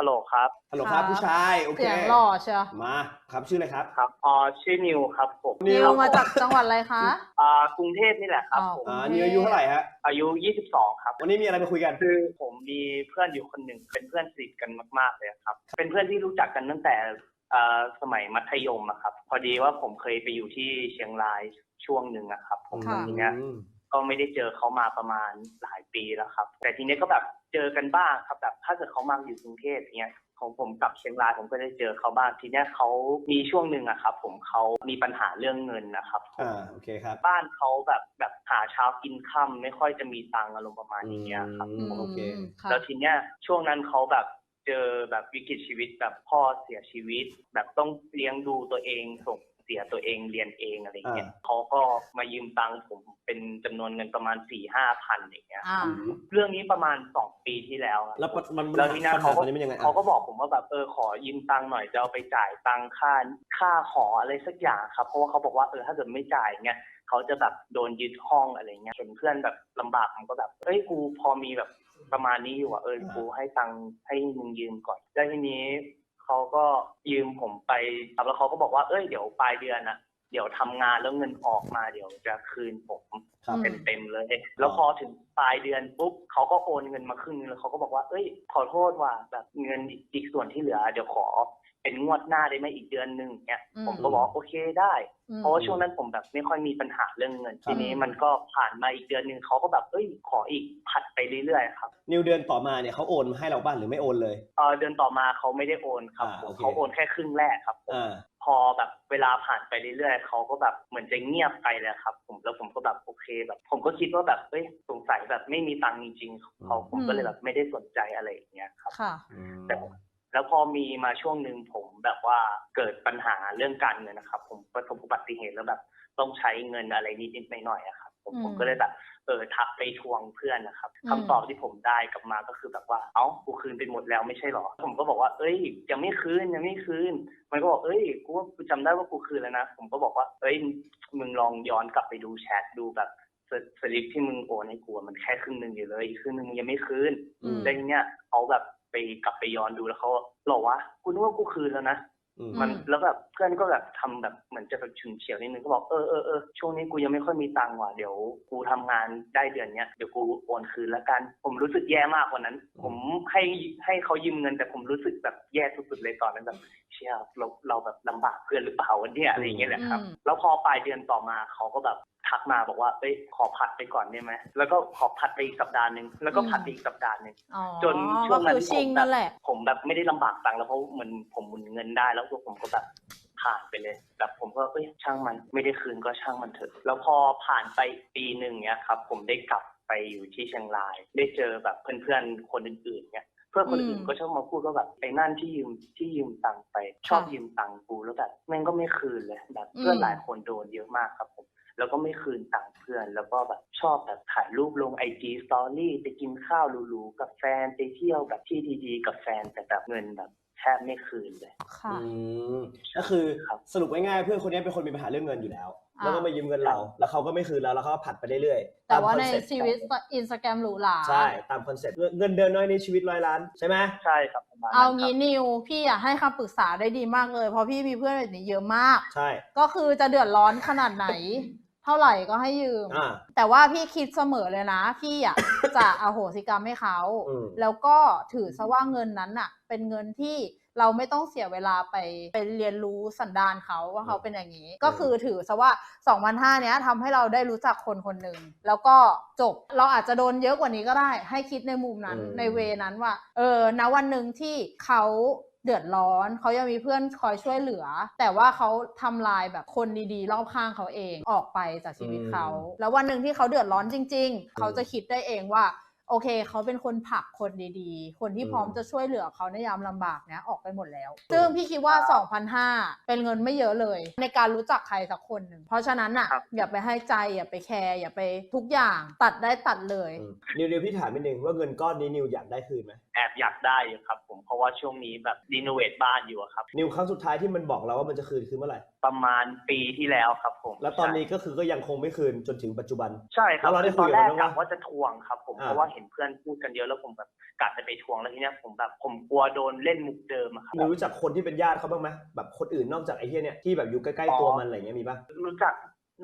ฮัลโหลครับ ฮัลโหลครับผู้ชายโอเคเสียงหล่อเชียวมาครับชื่ออะไรครับ ครับอ๋อชื่อนิวครับผมนินิววมาจากจังหวัดอะไรคะอ่ากรุงเทพนี่แหละครับอ๋อผมอ่านิวอายุเท่าไหร่ฮะอายุ 22 ครับ วันนี้มีอะไรมาคุยกันคือผมมีเพื่อนอยู่คนหนึ่งเป็นเพื่อนสนิทกันมากๆเลยครับ เป็นเพื่อนที่รู้จักกันตั้งแต่อ่าสมัยมัธยมอะครับ พอดีว่าผมเคยไปอยู่ที่เชียงรายช่วงหนึ่งอะครับ ผมค่ะทีเนี้ยอืมก็ไม่ได้เจอเขามาประมาณหลายปีแล้วครับ แต่ทีเนี้ยก็แบบ เจอกันบ้างครับแบบถ้าเกิดเขามาอยู่กรุงเทพอย่างเงี้ยของผมกลับเชียงรายผมก็ได้เจอเขาบ้างทีเนี้ยเขามีช่วงหนึ่งอะครับ ผมเขามีปัญหาเรื่องเงินนะครับอ่าโอเคครับ บ้านเขาแบบแบบหาเช้ากินค่ำไม่ค่อยจะมีตังค์อารมณ์ประมาณอย่างเงี้ยครับอืมโอเคมค่ะแล้วทีเนี้ยช่วงนั้นเขาแบบเจอแบบวิกฤตชีวิตแบบพ่อเสียชีวิต แบบต้องเลี้ยงดูตัวเองส่งเสียตัวเองเรียนเองอะไรเงี้ยอ่าเขาก็มายืมตังค์ผมเป็นจำนวนเงินประมาณสี่ห้าพันอย่างเงี้ยอ่าอืมเรื่องนี้ประมาณสองปีที่แล้วครับแล้วมันแล้วทีเนี้ยปัญหาเขาตก็อนนี้มันยังไงอะเขาก็บอกผมว่าแบบเออขอยืมตังค์หน่อยจะเอาไปจ่ายตังค่าค่าหออะไรสักอย่างครับ เพราะว่าเขาบอกว่าเออถ้าเกิดไม่จ่ายเงี้ยเขาจะแบบโดนยึดห้องอะไรเงี้ยเห็นเพื่อนแบบลำบากผมก็แบบเอ้ยกูพอมีแบบประมาณนี้อยู่อะเออกูให้ตังค์ให้มึงยืมก่อนแล้วทีนี้ เขาก็ยืมผมไปครับแล้วเขาก็บอกว่าเอ้ยเดี๋ยวปลายเดือนอะเดี๋ยวทำงานแล้วเงินออกมาเดี๋ยวจะคืนผมครับอืมเต็มๆเลย แล้วพอถึงปลายเดือนปุ๊บเขาก็โอนเงินมาครึ่งนึงแล้วเขาก็บอกว่าเอ้ยขอโทษว่าแบบเงินอีกส่วนที่เหลือ เดี๋ยวขอ เป็นงวดหน้าได้ไหมอีกเดือนหนึ่งเนี่ยอืม ผมก็บอกว่าโอเคได้ อืม เพราะว่าช่วงนั้นผมแบบไม่ค่อยมีปัญหาเรื่องเงินครับทีนี้มันก็ผ่านมาอีกเดือนหนึ่งเขาก็แบบเอ้ยขออีกผัดไปเรื่อยๆครับนิวเดือนต่อมาเนี่ยเขาโอนให้เราบ้านหรือไม่โอนเลย เออเดือนต่อมาเขาไม่ได้โอนครับอ่าผมโอเค เขาโอนแค่ครึ่งแรกครับผมอ่า พอแบบเวลาผ่านไปเรื่อยๆเขาก็แบบเหมือนจะเงียบไปเลยครับ ผมแล้วผมก็แบบโอเคแบบ ผมก็คิดว่าแบบเอ้ยสงสัยแบบไม่มีตังค์จริงๆเขาผมก็เลยแบบไม่ได้สนใจอะไรอย่างเงี้ยครับ ค่ะอืมแต่ แล้วพอมีมาช่วงหนึ่งผมแบบว่าเกิดปัญหาเรื่องการเงินนะครับ ผมประสบอุบัติเหตุแล้วแบบต้องใช้เงินอะไรนิดๆหน่อยๆอะครับผมอืมผมก็เลยแบบเออทักไปทวงเพื่อนนะครับอืมคำตอบที่ผมได้กลับมาก็คือแบบว่าเอ้ากูคืนไปหมดแล้วไม่ใช่หรอ ผมก็บอกว่าเอ้ย ยังไม่คืนยังไม่คืน มันก็บอกเอ้ยกูว่ากูจำได้ว่ากูคืนแล้วนะ ผมก็บอกว่าเอ้ยมึงลองย้อนกลับไปดูแชทดูแบบสสลิปที่มึงโอนให้กูอะมันแค่ครึ่งหนึ่งอยู่เลยอีกครึ่งหนึ่งมึงยังไม่คืนอืมแล้วทีเนี้ยเขาแบบ ไปกลับไปย้อนดูแล้วเขาบอกว่ากูนึกว่ากูคืนแล้วนะอืมมันอืมแล้วแบบเพื่อนก็แบบทำแบบเหมือนจะแบบฉุนเฉียวนิดนึงก็บอกเออเออเออช่วงนี้กูยังไม่ค่อยมีตังค์ว่ะเดี๋ยวกูทำงานได้เดือนเนี้ยเดี๋ยวกูโอนคืนแล้วกัน ผมรู้สึกแย่มากกว่านั้น ผมให้ให้เขายืมเงินแต่ผมรู้สึกแบบแย่สุดๆเลยตอนนั้นแบบเชี่ยเราเราแบบลำบากเพื่อนหรือเปล่าวันนี้ยอะไรอย่างเงี้ยแหละครับอืมแล้วพอปลายเดือนต่อมาเขาก็แบบ ทักมาบอกว่าเอ้ยขอผัดไปก่อนได้ไหมแล้วก็ขอผัดไปอีกสัปดาห์หนึ่งแล้วก็ผัดไปอีกสัปดาห์หนึ่งอ๋อจนช่วงนั้นก็คือชิงผมแบบนั่นแหละผมแบบไม่ได้ลำบากตังค์แล้วเพราะเหมือนผมหมุนเงินได้แล้วตัวผมก็แบบผ่านไปเลยแบบผมก็เอ้ยช่างมันไม่ได้คืนก็ช่างมันเถอะแล้วพอผ่านไปปีหนึ่งเนี้ยครับ ผมได้กลับไปอยู่ที่เชียงราย ได้เจอแบบเพื่อนๆคนอื่นๆเนี้ยเพื่อนคนอื่นอืมก็ชอบมาพูดว่าแบบไอ้นั่นที่ยืมที่ยืมตังค์ไป ชอบยืมตังค์กูแล้วแบบแม่งก็ไม่คืนเลยแบบเพื่อนหลายคนโดนเยอะมากครับผม แล้วก็ไม่คืนตังค์เพื่อน แล้วก็แบบชอบแบบถ่ายรูปลงไอจีสตอรี่ไปกินข้าวหรูๆกับแฟนไปเที่ยวแบบที่ดีๆกับแฟนแต่แบบเงินแบบแทบไม่คืนเลยค่ะอืมก็คือครับสรุปง่ายๆเพื่อนคนนี้เป็นคนมีปัญหาเรื่องเงินอยู่แล้วอ่าแล้วก็มายืมเงินเรา แล้วเขาก็ไม่คืนเราแล้วเขาก็ผัดไปเรื่อยๆแต่มว่าคอในเซ็ปต์ชีวิตอินสตาแกรมหรูหราใช่ตามคอนเซ็ปต์เงินเดือนน้อยในชีวิตร้อยล้านใช่ไหมใช่ครับประมาณนั้นเอาครับงี้นิวพี่อยากให้คำปรึกษาได้ดีมากเลยเพราะพี่มีเพื่อนแบบนี้เยอะมาก ใช่ ก็คือจะเดือดร้อนขนาดไหน เท่าไหร่ก็ให้ยืม อ่า แต่ว่าพี่คิดเสมอเลยนะ พี่อะ จะอโหสิกรรมให้เขา อืม แล้วก็ถือซะว่าเงินนั้นอะ เป็นเงินที่เราไม่ต้องเสียเวลาไปไปเรียนรู้สันดานเขาว่าเขาเป็นอย่างนี้ ก็คือถือซะว่า 2,500เนี้ยทำให้เราได้รู้จักคนคนหนึ่งแล้วก็จบเราอาจจะโดนเยอะกว่านี้ก็ได้ ให้คิดในมุมนั้นอืม ในเวนั้นว่า เออณวันหนึ่งที่เขา เดือดร้อนเขายังมีเพื่อนคอยช่วยเหลือ แต่ว่าเขาทำลายแบบคนดีๆ รอบข้างเขาเองออกไปจากชีวิตเขา แล้ววันหนึ่งที่เขาเดือดร้อนจริง ๆ เขาจะคิดได้เองว่า โอเค เขาเป็นคนผลักคนดีๆ คนที่พร้อมจะช่วยเหลือเขาในยามลำบากเนี้ยออกไปหมดแล้ว ซึ่งพี่คิดว่า 2,500 เป็นเงินไม่เยอะเลย ในการรู้จักใครสักคนหนึ่ง เพราะฉะนั้นอะครับอย่าไปให้ใจ อย่าไปแคร์อย่าไปทุกอย่างตัดได้ตัดเลยอืมนิวนิวพี่ถามนิดนึงว่าเงินก้อนนี้นิวอยากได้คืนไหมแอบอยากได้อยู่ครับผมเพราะว่าช่วงนี้แบบรีโนเวทบ้านอยู่อะครับนิวครั้งสุดท้ายที่มันบอกเราว่ามันจะคืนคือเมื่อไหร่ประมาณปีที่แล้วครับผมแล้วตอนนี้ก็คือก็ยังคงไม่คืนจนถึงปัจจุบัน ใช่ครับแล้วเราได้คือตอนแรกคุยกับมันกะว่าว่าจะทวงครับ ผมอ่าเพราะว่าเห็นห็นเพื่อนพูดกันเยอะแล้วผมแบบกะจะไปทวงแล้วทีเนี้ยผมแบบผมกลัวโดนเล่นมุกเดิมอะครับนิวรู้จักคนที่เป็นญาติเขาบ้างไหมแบบคนอื่นนอกจากไอ้เฮียเนี่ยที่แบบอยู่ใกล้ๆตัวมันอะไรเงี้ยมีปะรู้จัก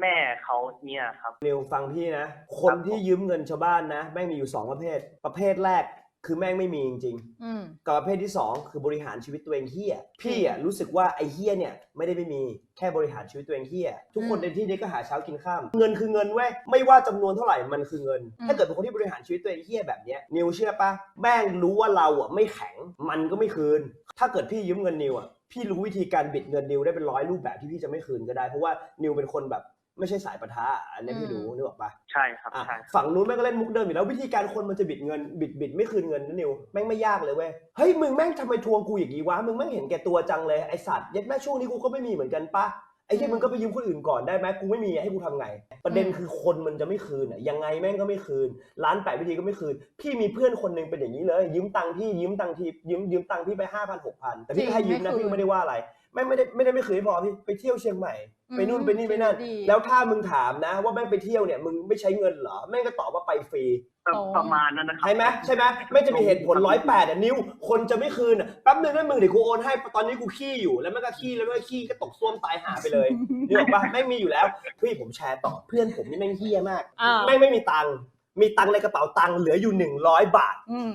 แม่เขาเนี่ยครับนิวฟังพี่นะ คนที่ยืมเงินชาวบ้านนะแม่งมีอยู่สองประเภท ประเภทแรก คือแม่งไม่มีจริงอืมๆกับประเภทที่สองคือบริหารชีวิตตัวเองเฮียพี่อะรู้สึกว่าไอ้เฮียเนี่ยไม่ได้ไม่มีแค่บริหารชีวิตตัวเองเฮียทุกคนอืมในที่นี้ก็หาเช้ากินข้ามเงินคือเงินเว้ยไม่ว่าจำนวนเท่าไหร่มันคือเงิน อืม ถ้าเกิดเป็นคนที่บริหารชีวิตตัวเองเฮียแบบเนี้ยนิวเชื่อปะแม่งรู้ว่าเราอะไม่แข็งมันก็ไม่คืน ถ้าเกิดพี่ยืมเงินนิวอะพี่รู้วิธีการบิดเงินนิวได้เป็นร้อยรูปแบบที่พี่จะไม่คืนก็ได้เพราะว่านิวเป็นคนแบบ ไม่ใช่สายปะทะอันนี้พี่รู้นึกออกปะใช่ครับอะใช่ฝั่งนู้นแม่งก็เล่นมุกเดิมอยู่แล้ววิธีการคนมันจะบิดเงินบิดบิดไม่คืนเงินนะนิวแม่งไม่ยากเลยเว้ยเฮ้ยมึงแม่งทำไมทวงกูอย่างนี้วะมึงแม่งเห็นแก่ตัวจังเลยไอสัตว์ยัดแม่ช่วงนี้กูก็ไม่มีเหมือนกันปะไอ้ที่มึงก็ไปยืมคนอื่นก่อนได้ไหมกูไม่มีให้กูทำไง ประเด็นคือคนมันจะไม่คืนอะยังไงแม่งก็ไม่คืน ร้านแปดวิธีก็ไม่คืน พี่มีเพื่อนคนหนึงเป็นอย่างนี้เลย ยืมตังค์พี่ยืมตังค์ทียืมยืมตังค์พี่ไปห้าพันหกพันแต่พี่ก็ให้ยืมนะจริงไม่คืนพี่ก็ไม่ได้ว่าอะไร ไม่ไม่ได้ไม่ได้ไม่คืนไม่พอพี่ไปเที่ยวเชียงใหม่ ไปนู่นไปนี่ไปนั่นดีแล้วถ้ามึงถามนะ ว่าแม่งไปเที่ยวเนี่ยมึงไม่ใช้เงินเหรอแม่งก็ตอบว่าไปฟรีประประมาณนั้นนะครับใช่ไหมใช่ไหมไม่จะมีเหตุผลร้อยแปดอะนิ้ว คนจะไม่คืนอะแป๊บนึงนะมึงเดี๋ยวกูโอนให้ตอนนี้กูขี้อยู่แล้วแม่งก็ขี้แล้วแม่งก็ขี้ก็ตกส้วมตายหาไปเลยนี่บอกปะแม่งมีอยู่แล้วพี่ผมแชร์ต่อเพื่อนผมนี่แม่งเฮี้ยมากอ่าแม่งไม่มีตังค์มีตังค์ในกระเป๋าตังค์เหลืออยู่หนึ่งร้อยบาทอืม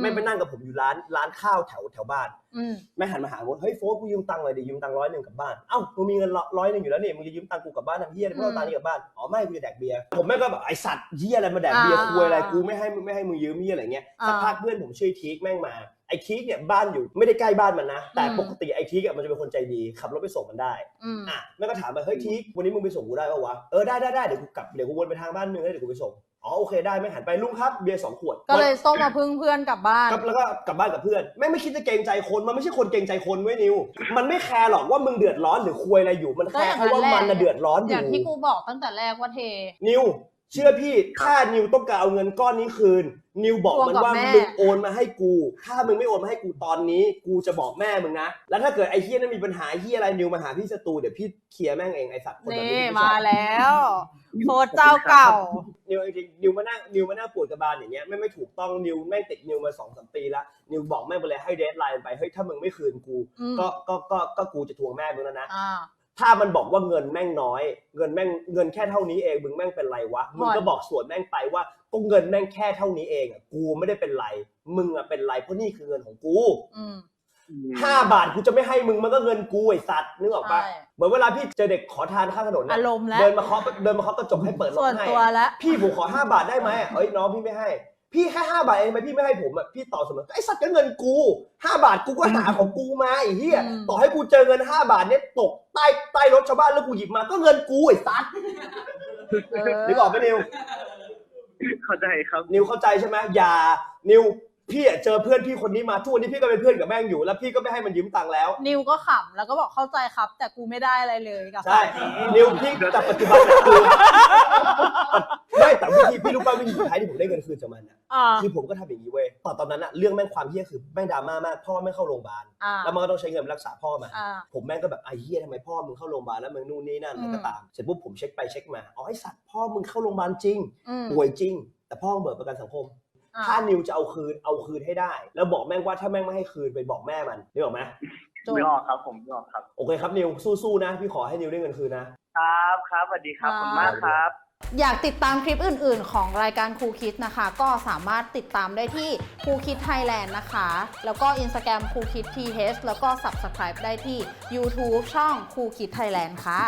แม่งไปนั่งกับผมอยู่ร้านร้านข้าวแถวแถวบ้านอืมแม่หันมาหาผมเฮ้ยโฟกกูยืมตังค์เลยดิยืมตังค์ร้อยหนึ่งกลับบ้านเอ้ามึงมีเงินร้อยหนึ่งอยู่แล้วนี่มึงจะยืมตังค์กูกลับบ้านทำเฮียอะไรเพื่อเอาตังค์นี้กลับบ้านอ๋อไม่กูจะแดกเบียร์ผมแม่งก็แบบไอสัตว์เฮียอะไรมาแดกเบียร์อ่าคุยอะไรกูไม่ให้มึงไม่ให้มึงยืมเฮียอะไรเงี้ยอ่าสักพักเพื่อนผมชื่อทีกแม่งมา ไอทีกเนี่ยบ้านอยู่ไม่ได้ใกล้บ้านมันนะ แต่อืมปกติไอทีกอะมันจะเป็นคนใจดีขับรถไปส่งมันได้อืมอะแม่ก็ถามมาเฮ้ยทีกวันนี้มึงไปส่งกูได้ปะวะเออได้ได้ได้เดี๋ยวกูกลับเดี๋ยวกูวนไปทางบ้านมึงแล้วเดี๋ยวกูไปส่งอ๋อโอเคได้ไม่หันไปลุงครับเบียร์สองขวด ก็เลยต้องมาพึ่งเพื่อนกลับบ้านครับแล้วก็กลับบ้านกับเพื่อนแม่งไม่คิดจะเกรงใจคนมันไม่ใช่คนเกรงใจคนเว้ยนิว มันไม่แคร์หรอกว่ามึงเดือดร้อนหรือคุยอะไรอยู่มันแคร์แค่ว่ามันน่ะเดือดร้อนออย่างยู่ที่กูบอกตั้งแต่แรกว่าเทนิว เชื่อพี่ถ้านิวต้องการเอาเงินก้อนนี้คืน นิวบอกมันว่าทวงกับแม่มึงโอนมาให้กู ถ้ามึงไม่โอนมาให้กูตอนนี้ กูจะบอกแม่มึงนะ แล้วถ้าเกิดไอ้เฮียนั้นมีปัญหาเฮียอะไรนิวมาหาพี่สตูเดี๋ยวพี่เคลียร์แม่งเองไอ้สัตว์คนแบบนี่นี้พี่ไชมาอบแล้วโพสต์เจ้าเก่า นิวจริงๆนิวมานั่งนิวมานั่งปวดกระบาลอย่างเงี้ยไม่ไม่ถูกต้องนิวแม่งติดนิวมาสองสามปีแล้วนิวบอกแม่งไปเลยให้เดทไลน์ไปเฮ้ยถ้ามึงไม่คืนกู อืม ก็ก็ก็ก็กูจะทวงแม่มึงแล้วนะ อ่า ถ้ามันบอกว่าเงินแม่งน้อย เงินแม่งเงินแค่เท่านี้เองมึงแม่งเป็นไรวะมึงก็บอกส่วนแม่งไปว่าก็เงินแม่งแค่เท่านี้เองอะกูไม่ได้เป็นไร มึงอะเป็นไรเพราะนี่คือเงินของกูอืมห้าบาทกูจะไม่ให้มึงมันก็เงินกูไอ้สัตว์นึกออกปะใช่เหมือนเวลาพี่เจอเด็กขอทานข้างถนนอานะรมณ์แล้วเดินมาเคาะเดินมาเคาะกระจกให้เปิดรถส่วนให้ตัวแล้วพี่ผมขอห้าบาทได้ไหมเอ้ยน้องพี่ไม่ให้ พี่แค่ห้าบาทเองทำไมพี่ไม่ให้ผมอะพี่ตอบเสมอไอ้สัตว์ก็เงินกูห้าบาทกูก็หาของกูมาไอ้เหี้ยอืมต่อให้กูเจอเงินห้าบาทเนี่ยตกใต้ใต้รถชาวบ้านแล้วกูหยิบมาก็เงินกูไอ้สัตว์เออนึกออกไหมนิวเข้าใจครับ นิวเข้าใจใช่ไหมอย่านิว พี่อะเจอเพื่อนพี่คนนี้มาทุกวันนี้พี่ก็เป็นเพื่อนกับแม่งอยู่ แล้วพี่ก็ไม่ให้มันยืมตังค์แล้ว นิวก็ขำแล้วก็บอกเข้าใจครับ แต่กูไม่ได้อะไรเลยกับใช่ฝั่งนี้นิวพี่แต่ปัจจุบันอะคือไม่แต่วิธีพี่รู้ป่ะวิธีสุดท้ายที่ผมได้เงินคืนจากมันอะอ่าคือผมก็ทำอย่างนี้เว้ยตอนตอนนั้นอะเรื่องแม่งความเฮี้ยคือแม่งดราม่ามากพ่อแม่งเข้าโรงพยาบาลอ่าแล้วมันก็ต้องใช้เงินรักษาพ่อมาอ่า ผมแม่งก็แบบไอ้เฮี้ยทำไมพ่อมึงเข้าโรงพยาบาลแล้วมึงนู่นนี่นั่นอืม แล้วก็ตามเสร็จปุ๊บผมเช็คไปเช็คมาอ๋อไอสัตว์พ่อมึงเข้าโรงพยาบาลจริงอืมป่วยจริง แต่พ่อมึงเบิกประกันสังคมอ่า ถ้านิวจะเอาคืนเอาคืนให้ได้ แล้วบอกแม่งว่าถ้าแม่งไม่ให้คืนไปบอกแม่มันนึกออกไหมจบไม่ออกครับผมไม่ออกครับ โอเคครับนิวสู้ๆนะ พี่ขอให้นิวได้เงินคืนนะครับครับสวัสดีครับขอบคุณมากครับ อยากติดตามคลิปอื่น ๆ ของรายการครูคิดนะคะ ก็สามารถติดตามได้ที่ครูคิดไทยแลนด์นะคะ แล้วก็ Instagram ครูคิด th แล้วก็ Subscribe ได้ที่ YouTube ช่องครูคิดไทยแลนด์ค่ะ